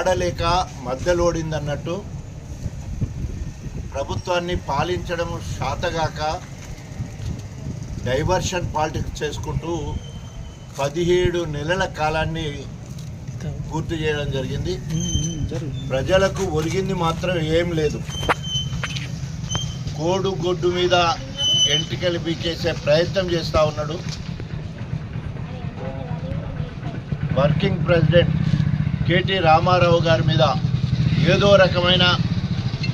ఆడలేక మధ్యలోడిందన్నట్టు ప్రభుత్వాన్ని పాలించడం శాతగాక diversion politics చేసుకుంటూ పదిహేడు నెలల కాలాన్ని పూర్తి చేయడం జరిగింది. ప్రజలకు ఒరిగింది మాత్రం ఏం లేదు. కోడు గొడ్డు మీద ఎంటికలు పీకేసే ప్రయత్నం చేస్తూ ఉన్నాడు. వర్కింగ్ ప్రెసిడెంట్ కేటీ రామారావు గారి మీద ఏదో రకమైన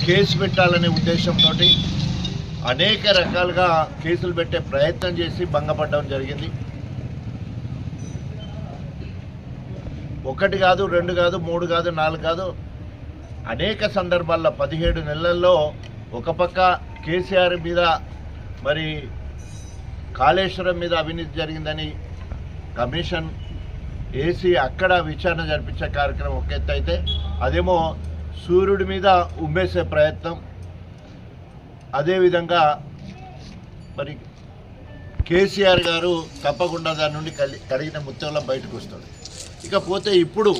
కేసు పెట్టాలనే ఉద్దేశంతో అనేక రకాలుగా కేసులు పెట్టే ప్రయత్నం చేసి భంగపడడం జరిగింది. ఒకటి కాదు రెండు కాదు మూడు కాదు నాలుగు కాదు అనేక సందర్భాల్లో పదిహేడు నెలల్లో ఒక పక్క కేసీఆర్ మీద మరి కాళేశ్వరం మీద అవినీతి జరిగిందని కమిషన్ వేసి అక్కడ విచారణ జరిపించే కార్యక్రమం ఒక ఎత్తు అయితే అదేమో సూర్యుడి మీద ఉమ్మేసే ప్రయత్నం. అదేవిధంగా మరి కేసీఆర్ గారు తప్పకుండా దాని నుండి కలి కడిగిన ముత్యంలో బయటకు వస్తాడు. ఇకపోతే ఇప్పుడు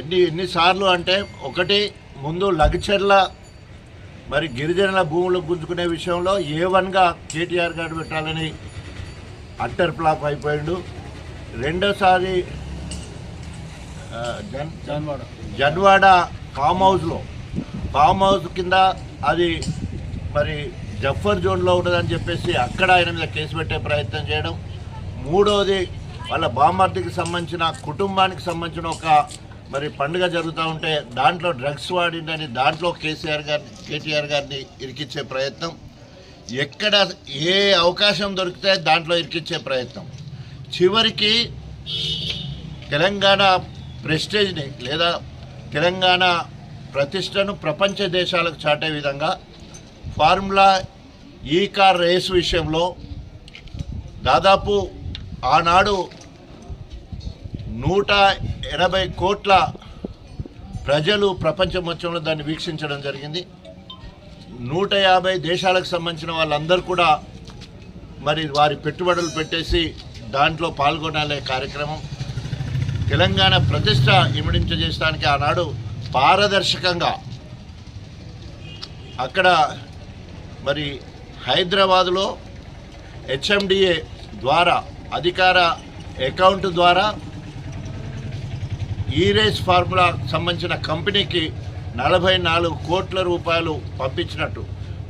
ఎన్ని ఎన్నిసార్లు అంటే ఒకటి ముందు లగచర్ల మరి గిరిజనుల భూములు గుంజుకునే విషయంలో ఏ వన్గా కేటీఆర్ గారు పెట్టాలని అట్టర్ ఫ్లాప్ అయిపోయాడు. రెండోసారి జన్ జన్వాడ. ఫామ్ హౌస్లో. ఫామ్ హౌస్ కింద అది మరి జఫర్ జోన్లో ఉండదని చెప్పేసి అక్కడ ఆయన మీద కేసు పెట్టే ప్రయత్నం చేయడం. మూడవది వాళ్ళ బామర్దికి సంబంధించిన కుటుంబానికి సంబంధించిన ఒక మరి పండుగ జరుగుతూ ఉంటే దాంట్లో డ్రగ్స్ వాడిందని దాంట్లో కేసీఆర్ గారిని కేటీఆర్ గారిని ఇరికిచ్చే ప్రయత్నం. ఎక్కడ ఏ అవకాశం దొరికితే దాంట్లో ఇరికించే ప్రయత్నం. చివరికి తెలంగాణ ప్రెస్టేజ్ని లేదా తెలంగాణ ప్రతిష్టను ప్రపంచ దేశాలకు చాటే విధంగా ఫార్ములా ఈ కార్ రేస్ విషయంలో దాదాపు ఆనాడు నూట ఎనభై కోట్ల ప్రజలు ప్రపంచం మొత్తంలో దాన్ని వీక్షించడం జరిగింది. నూట యాభై దేశాలకు సంబంధించిన వాళ్ళందరూ కూడా మరి వారి పెట్టుబడులు పెట్టేసి దాంట్లో పాల్గొనాలే కార్యక్రమం తెలంగాణ ప్రతిష్ట ఇమిడించజేయడానికి ఆనాడు పారదర్శకంగా అక్కడ మరి హైదరాబాదులో హెచ్ఎండిఏ ద్వారా అధికార అకౌంట్ ద్వారా ఈరేస్ ఫార్ములా సంబంధించిన కంపెనీకి నలభై నాలుగు కోట్ల రూపాయలు పంపించినట్టు.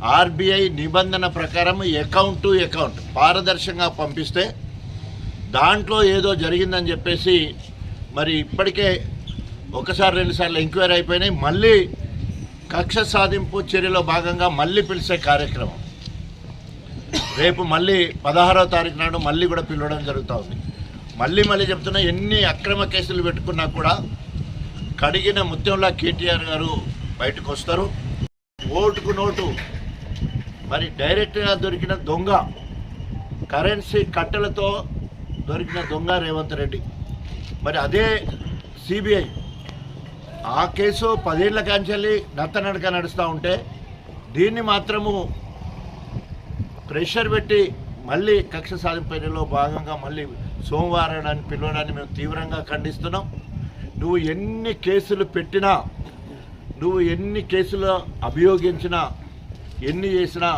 ఆర్బీఐ నిబంధన ప్రకారం అకౌంట్ టు అకౌంట్ పారదర్శకంగా పంపిస్తే దాంట్లో ఏదో జరిగిందని చెప్పేసి మరి ఇప్పటికే ఒకసారి రెండుసార్లు ఎంక్వైరీ అయిపోయినాయి. మళ్ళీ కక్ష సాధింపు చర్యలో భాగంగా మళ్ళీ పిలిచే కార్యక్రమం. రేపు మళ్ళీ పదహారవ తారీఖు నాడు మళ్ళీ కూడా పిలవడం జరుగుతూ ఉంది. మళ్ళీ మళ్ళీ చెప్తున్నా ఎన్ని అక్రమ కేసులు పెట్టుకున్నా కూడా కడిగిన ముత్యంలా కేటీఆర్ గారు బయటకు వస్తారు ఓటుకు నోటు. మరి డైరెక్ట్గా దొరికిన దొంగ కరెన్సీ కట్టెలతో దొరికిన దొంగ రేవంత్ రెడ్డి. మరి అదే సిబిఐ. ఆ కేసు పదేళ్ళ కాంచెల్లి నత్తనడక నడుస్తూ ఉంటే దీన్ని మాత్రము ప్రెషర్ పెట్టి మళ్ళీ కక్ష సాధింపులో భాగంగా మళ్ళీ సోమవారాన్ని పిలవడాన్ని మేము తీవ్రంగా ఖండిస్తున్నాం. నువ్వు ఎన్ని కేసులు పెట్టినా నువ్వు ఎన్ని కేసులు అభియోగించినా ఎన్ని చేసినా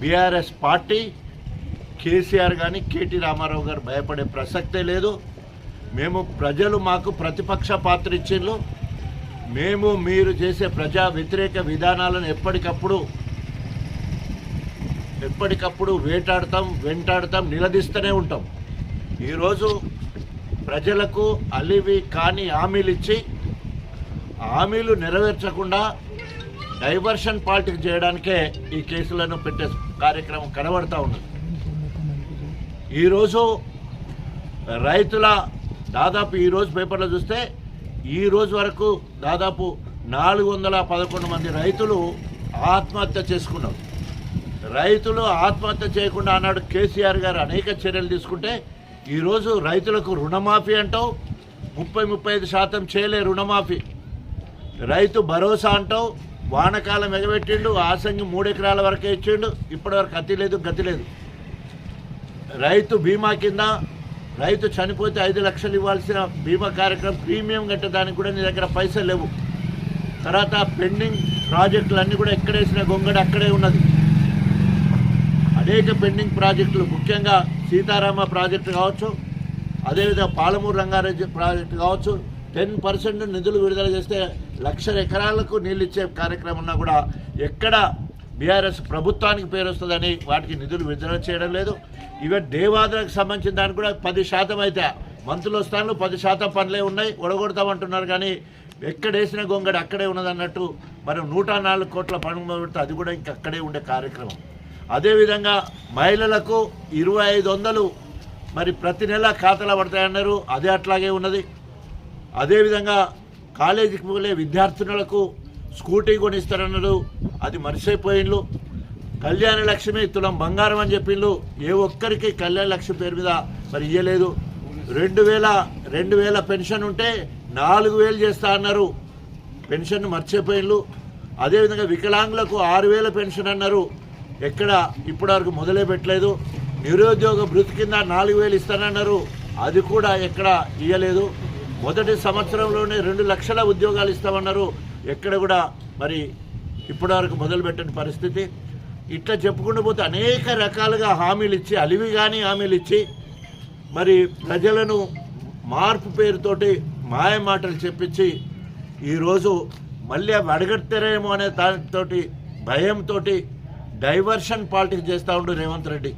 బీఆర్ఎస్ పార్టీ కేసీఆర్ కానీ కేటీ రామారావు గారు భయపడే ప్రసక్తే లేదు. మేము ప్రజలు మాకు ప్రతిపక్ష పాత్ర ఇచ్చిండ్రు. మేము మీరు చేసే ప్రజా వ్యతిరేక విధానాలను ఎప్పటికప్పుడు ఎప్పటికప్పుడు వేటాడతాం వెంటాడతాం నిలదీస్తూనే ఉంటాం. ఈరోజు ప్రజలకు అలివి కాని హామీలు ఇచ్చి హామీలు నెరవేర్చకుండా డైవర్షన్ పాలిటిక్స్ చేయడానికే ఈ కేసులను పెట్టే కార్యక్రమం కనబడతా ఉన్నది. ఈరోజు రైతుల దాదాపు ఈరోజు పేపర్లో చూస్తే ఈ రోజు వరకు దాదాపు నాలుగు వందల పదకొండు మంది రైతులు ఆత్మహత్య చేసుకున్నారు. రైతులు ఆత్మహత్య చేయకుండా అన్నాడు కేసీఆర్ గారు అనేక చర్యలు తీసుకుంటే ఈరోజు రైతులకు రుణమాఫీ అంటావు. ముప్పై ముప్పై ఐదు శాతం చేయలే రుణమాఫీ. రైతు భరోసా అంటావు. వానకాలం ఎగబెట్టిండు ఆసంగి మూడు ఎకరాల వరకే ఇచ్చిండు. ఇప్పటివరకు అతి లేదు గతి లేదు. రైతు బీమా కింద రైతు చనిపోతే ఐదు లక్షలు ఇవ్వాల్సిన బీమా కార్యక్రమం ప్రీమియం కట్టడానికి కూడా నీ దగ్గర పైసలు లేవు. తర్వాత పెండింగ్ ప్రాజెక్టులు అన్నీ కూడా ఎక్కడేసిన గొంగడ అక్కడే ఉన్నది. అనేక పెండింగ్ ప్రాజెక్టులు ముఖ్యంగా సీతారామ ప్రాజెక్టు కావచ్చు అదేవిధంగా పాలమూరు రంగారెడ్డి ప్రాజెక్టు కావచ్చు టెన్ పర్సెంట్ నిధులు విడుదల చేస్తే లక్ష ఎకరాలకు నీళ్ళు ఇచ్చే కార్యక్రమం ఉన్నా కూడా ఎక్కడ బీఆర్ఎస్ ప్రభుత్వానికి పేరు వస్తుందని వాటికి నిధులు విడుదల చేయడం లేదు. ఈవెన్ దేవాదాలకు సంబంధించిన దానికి కూడా పది శాతం అయితే మంత్రుల స్థానంలో పది శాతం పనులే ఉన్నాయి ఒడగొడతామంటున్నారు కానీ ఎక్కడేసిన గొంగడి అక్కడే ఉన్నదన్నట్టు మరి నూట నాలుగు కోట్ల పనులు పెడితే అది కూడా ఇంకక్కడే ఉండే కార్యక్రమం. అదేవిధంగా మహిళలకు ఇరవై ఐదు వందలు మరి ప్రతి నెల ఖాతాలో పడతాయన్నారు. అదే అట్లాగే ఉన్నది. అదేవిధంగా కాలేజీకి పోలే విద్యార్థినులకు స్కూటీ కొనిస్తారన్నారు. అది మరిసైపోయిండ్లు. కళ్యాణ లక్ష్మి తులం బంగారం అని చెప్పిండ్రు ఏ ఒక్కరికి కళ్యాణ లక్ష్మి పేరు మీద మరి ఇయ్యలేదు. రెండు వేల రెండు వేల పెన్షన్ ఉంటే నాలుగు వేలు చేస్తా అన్నారు. పెన్షన్ మర్చిపోయిండ్రు అదేవిధంగా వికలాంగులకు ఆరు వేల పెన్షన్ అన్నారు. ఎక్కడ ఇప్పటివరకు మొదలే పెట్టలేదు. నిరుద్యోగ భృతి కింద నాలుగు వేలు ఇస్తానన్నారు. అది కూడా ఎక్కడ ఇయ్యలేదు. మొదటి సంవత్సరంలోనే రెండు లక్షల ఉద్యోగాలు ఇస్తామన్నారు. ఎక్కడ కూడా మరి ఇప్పటివరకు మొదలుపెట్టని పరిస్థితి. ఇట్లా చెప్పుకుంటూ పోతే అనేక రకాలుగా హామీలు ఇచ్చి అలివి కానీ హామీలు ఇచ్చి మరి ప్రజలను మార్పు పేరుతోటి మాయ మాటలు చెప్పించి ఈరోజు మళ్ళీ అవి అడగడతారేమో అనే దానితోటి భయంతో డైవర్షన్ పాలిటిక్స్ చేస్తూ ఉండు రేవంత్ రెడ్డి.